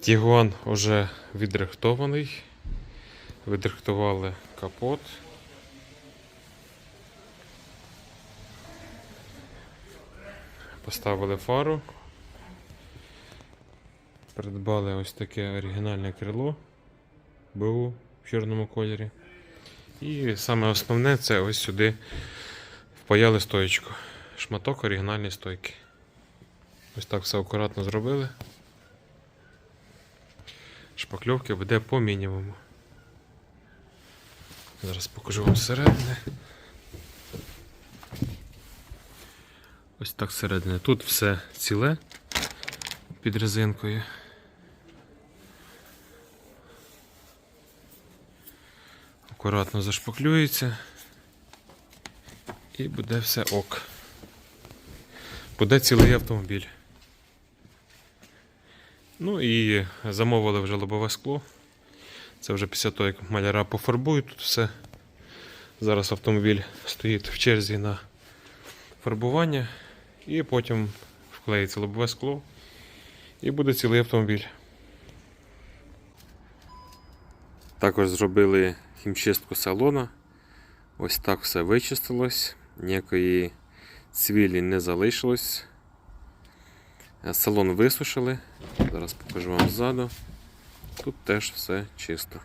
Тігуан вже відрихтований. Відрихтували капот. Поставили фару. Придбали ось таке оригінальне крило БУ в чорному кольорі. І саме основне це ось сюди впаяли стоєчку. Шматок оригінальної стойки. Ось так все акуратно зробили. Шпакльовки буде по мінімуму. Зараз покажу вам зсередини. Ось так зсередини. Тут все ціле під резинкою. Акуратно зашпаклюється. І буде все ок. Буде цілий автомобіль. Ну і замовили вже лобове скло. Це вже після того, як маляра пофарбують тут все. Зараз автомобіль стоїть в черзі на фарбування. І потім вклеїться лобове скло. І буде цілий автомобіль. Також зробили хімчистку салона. Ось так все вичистилось. Ніякої цвілі не залишилось. Е, Салон висушили. Зараз покажу вам ззаду. Тут теж все чисто.